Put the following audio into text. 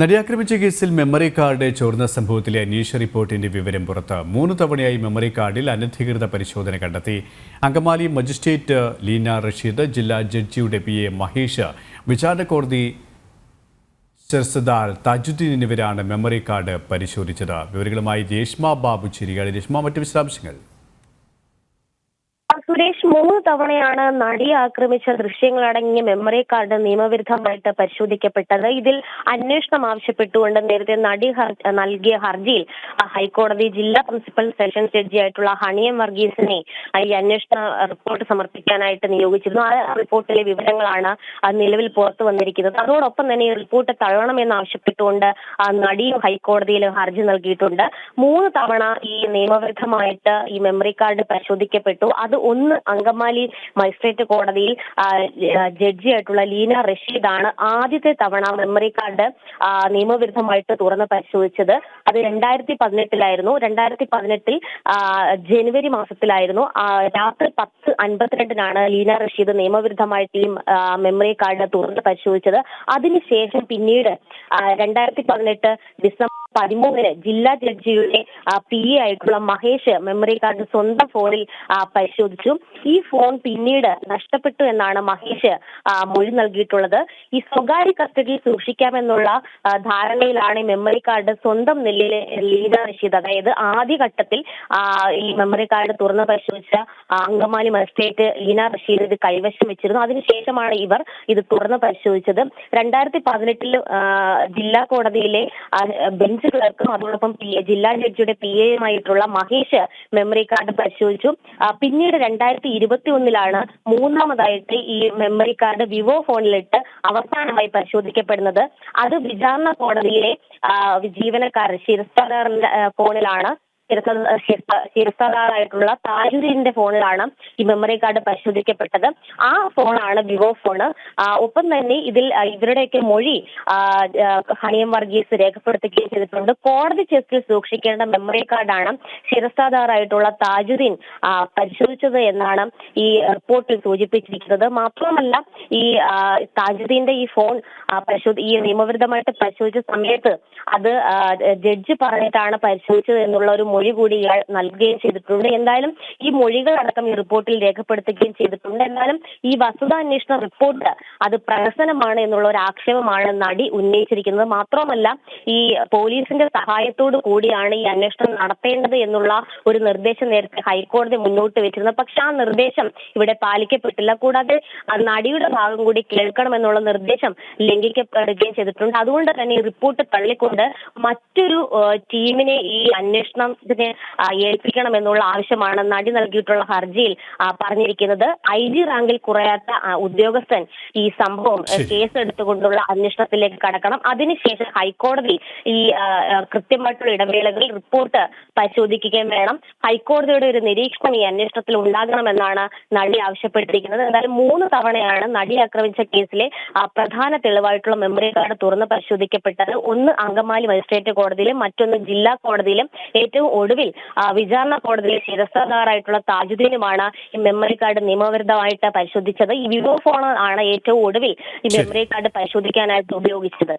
നടിയാക്രമിച്ച കേസിൽ memory card ചോർന്ന സംഭവത്തിലെ അന്വേഷണ റിപ്പോർട്ടിന്റെ വിവരം പുറത്ത് മൂന്ന് തവണയായി മെമ്മറി കാർഡിൽ അനധികൃത പരിശോധന കണ്ടെത്തി. അങ്കമാലി മജിസ്ട്രേറ്റ് ലീന റഷീദ് ജില്ലാ ജഡ്ജിയുടെ പി എ മഹേഷ് വിചാരണ കോടതി ചെർസദാൽ താജുദ്ദീൻ എന്നിവരാണ് മെമ്മറി കാർഡ് പരിശോധിച്ചത്. വിവരങ്ങളുമായി രേഷ്മ ബാബു ചിരികാട് രേഷ്മ മറ്റ് വിശദാംശങ്ങൾ? സുരേഷ് മൂന്ന് തവണയാണ് നടിയെ ആക്രമിച്ച ദൃശ്യങ്ങളടങ്ങിയ മെമ്മറി കാർഡ് നിയമവിരുദ്ധമായിട്ട് പരിശോധിക്കപ്പെട്ടത്. ഇതിൽ അന്വേഷണം ആവശ്യപ്പെട്ടുകൊണ്ട് നേരത്തെ നടി നൽകിയ ഹർജിയിൽ ഹൈക്കോടതി ജില്ലാ പ്രിൻസിപ്പൽ സെഷൻസ് ജഡ്ജിയായിട്ടുള്ള ഹണിയം വർഗീസിനെ ഈ അന്വേഷണ റിപ്പോർട്ട് സമർപ്പിക്കാനായിട്ട് നിയോഗിച്ചിരുന്നു. ആ റിപ്പോർട്ടിലെ വിവരങ്ങളാണ് നിലവിൽ പുറത്തു വന്നിരിക്കുന്നത്. അതോടൊപ്പം തന്നെ ഈ റിപ്പോർട്ട് തള്ളണമെന്ന് ആവശ്യപ്പെട്ടുകൊണ്ട് നടിയും ഹൈക്കോടതിയിൽ ഹർജി നൽകിയിട്ടുണ്ട്. മൂന്ന് തവണ ഈ നിയമവിരുദ്ധമായിട്ട് ഈ മെമ്മറി കാർഡ് പരിശോധിക്കപ്പെട്ടു. അത് ഒന്ന് അങ്കമാലി മജിസ്ട്രേറ്റ് കോടതിയിൽ ജഡ്ജിയായിട്ടുള്ള ലീന റഷീദാണ് ആദ്യത്തെ തവണ മെമ്മറി കാർഡ് നിയമവിരുദ്ധമായിട്ട് തുറന്ന് പരിശോധിച്ചത്. അത് രണ്ടായിരത്തി പതിനെട്ടിലായിരുന്നു രണ്ടായിരത്തി പതിനെട്ടിൽ ജനുവരി മാസത്തിലായിരുന്നു. രാത്രി പത്ത് അൻപത്തിരണ്ടിനാണ് ലീന റഷീദ് നിയമവിരുദ്ധമായിട്ട് ഈ മെമ്മറി കാർഡ് തുറന്ന് പരിശോധിച്ചത്. അതിനുശേഷം പിന്നീട് രണ്ടായിരത്തി പതിനെട്ട് ഡിസംബർ പതിമൂന്നിന് ജില്ലാ ജഡ്ജിയുടെ പി എ ആയിട്ടുള്ള മഹേഷ് മെമ്മറി കാർഡ് സ്വന്തം ഫോണിൽ പരിശോധിച്ചു. ഈ ഫോൺ പിന്നീട് നഷ്ടപ്പെട്ടു എന്നാണ് മഹേഷ് മൊഴി നൽകിയിട്ടുള്ളത്. ഈ സ്വകാര്യ കസ്റ്റഡിയിൽ സൂക്ഷിക്കാമെന്നുള്ള ധാരണയിലാണ് മെമ്മറി കാർഡ് സ്വന്തം നെല്ലിലെ ലീന റഷീദ് അതായത് ആദ്യഘട്ടത്തിൽ ഈ മെമ്മറി കാർഡ് തുറന്ന് പരിശോധിച്ച അങ്കമാലി മജിസ്ട്രേറ്റ് ലീന റഷീദ് ഇത് കൈവശം വെച്ചിരുന്നു. അതിനുശേഷമാണ് ഇവർ ഇത് തുറന്ന് പരിശോധിച്ചത്. രണ്ടായിരത്തി പതിനെട്ടിൽ ജില്ലാ കോടതിയിലെ ആ, ബെഞ്ച് ക്ലർക്കും അതോടൊപ്പം ജില്ലാ ജഡ്ജിയുടെ പി എയുമായിട്ടുള്ള മഹേഷ് മെമ്മറി കാർഡ് പരിശോധിച്ചു. പിന്നീട് രണ്ടായിരത്തി ഇരുപത്തി ഒന്നിലാണ് മൂന്നാമതായിട്ട് ഈ മെമ്മറി കാർഡ് വിവോ ഫോണിലിട്ട് അവസാനമായി പരിശോധിക്കപ്പെടുന്നത്. അത് വിചാരണ കോടതിയിലെ ജീവനക്കാരൻ ശിരസ്താറിന്റെ ഫോണിലാണ് ശിരസ്ത- ശിരസ്ത- ശിരസ്താറായിട്ടുള്ള താജുദ്ദീന്റെ ഫോണിലാണ് ഈ മെമ്മറി കാർഡ് പരിശോധിക്കപ്പെട്ടത്. ആ ഫോണാണ് വിവോ ഫോണ് ഒപ്പം തന്നെ ഇതിൽ ഇവരുടെയൊക്കെ മൊഴി ഹണിയം വർഗീസ് രേഖപ്പെടുത്തുകയും ചെയ്തിട്ടുണ്ട്. കോടതി ചെസ്റ്റിൽ സൂക്ഷിക്കേണ്ട മെമ്മറി കാർഡാണ് ശിരസ്താധാറായിട്ടുള്ള താജുദ്ദീൻ പരിശോധിച്ചത് എന്നാണ് ഈ റിപ്പോർട്ടിൽ സൂചിപ്പിച്ചിരിക്കുന്നത്. മാത്രമല്ല ഈ താജുദ്ദീന്റെ ഈ ഫോൺ പരിശോധി ഈ നിയമവിരുദ്ധമായിട്ട് പരിശോധിച്ച സമയത്ത് അത് ജഡ്ജി പറഞ്ഞിട്ടാണ് പരിശോധിച്ചത് എന്നുള്ള ഒരു മൊഴി കൂടി ഇയാൾ നൽകുകയും ചെയ്തിട്ടുണ്ട്. എന്തായാലും ഈ മൊഴികൾ അടക്കം ഈ റിപ്പോർട്ടിൽ രേഖപ്പെടുത്തുകയും ചെയ്തിട്ടുണ്ട്. എന്നാലും ഈ വസ്തുതാന്വേഷണ റിപ്പോർട്ട് അത് പ്രഹസനമാണ് എന്നുള്ള ഒരു ആക്ഷേപമാണ് നടി ഉന്നയിച്ചിരിക്കുന്നത്. മാത്രമല്ല ഈ പോലീസിന്റെ സഹായത്തോടു കൂടിയാണ് ഈ അന്വേഷണം നടത്തേണ്ടത് എന്നുള്ള ഒരു നിർദ്ദേശം നേരത്തെ ഹൈക്കോടതി മുന്നോട്ട് വെച്ചിരുന്നത് പക്ഷെ ആ നിർദ്ദേശം ഇവിടെ പാലിക്കപ്പെട്ടില്ല. കൂടാതെ നടിയുടെ ഭാഗം കൂടി കേൾക്കണം എന്നുള്ള നിർദ്ദേശം ലംഘിക്കപ്പെടുകയും ചെയ്തിട്ടുണ്ട്. അതുകൊണ്ട് തന്നെ ഈ റിപ്പോർട്ട് തള്ളിക്കൊണ്ട് മറ്റൊരു ടീമിനെ ഈ അന്വേഷണത്തിന് ആ, ഏൽപ്പിക്കണം എന്നുള്ള ആവശ്യമാണ് നടി നൽകിയിട്ടുള്ള ഹർജിയിൽ പറഞ്ഞിരിക്കുന്നത്. ഐ ജി റാങ്കിൽ കുറയാത്ത ഉദ്യോഗസ്ഥൻ ഈ സംഭവം കേസെടുത്തുകൊണ്ടുള്ള അന്വേഷണത്തിലേക്ക് കടക്കണം. അതിനുശേഷം ഹൈക്കോടതി ഈ കൃത്യമായിട്ടുള്ള ഇടവേളകളിൽ റിപ്പോർട്ട് പരിശോധിക്കുകയും വേണം. ഹൈക്കോടതിയുടെ ഒരു നിരീക്ഷണം ഈ അന്വേഷണത്തിൽ ഉണ്ടാകണമെന്നാണ് നടി ആവശ്യപ്പെട്ടിരിക്കുന്നത് എന്തായാലും മൂന്ന് തവണയാണ് നടി ആക്രമിച്ച കേസിലെ പ്രധാന തെളിവായിട്ടുള്ള മെമ്മറി കാർഡ് തുറന്ന് പരിശോധിക്കപ്പെട്ടത്. ഒന്ന് അങ്കമാലി മജിസ്ട്രേറ്റ് കോടതിയിലും മറ്റൊന്ന് ജില്ലാ കോടതിയിലും. ഏറ്റവും ഒടുവിൽ ആ, വിചാരണ കോടതിയിലെ ശിരസ്താറായിട്ടുള്ള താജുദ്ദീനുമാണ് ഈ മെമ്മറി കാർഡ് നിയമവിരുദ്ധമായിട്ട് പരിശോധിച്ചത്. ഈ വിവോ ഫോൺ ആണ് ഏറ്റവും ഒടുവിൽ ഈ മെമ്മറി കാർഡ് പരിശോധിക്കാനായിട്ട് ഉപയോഗിച്ചത്.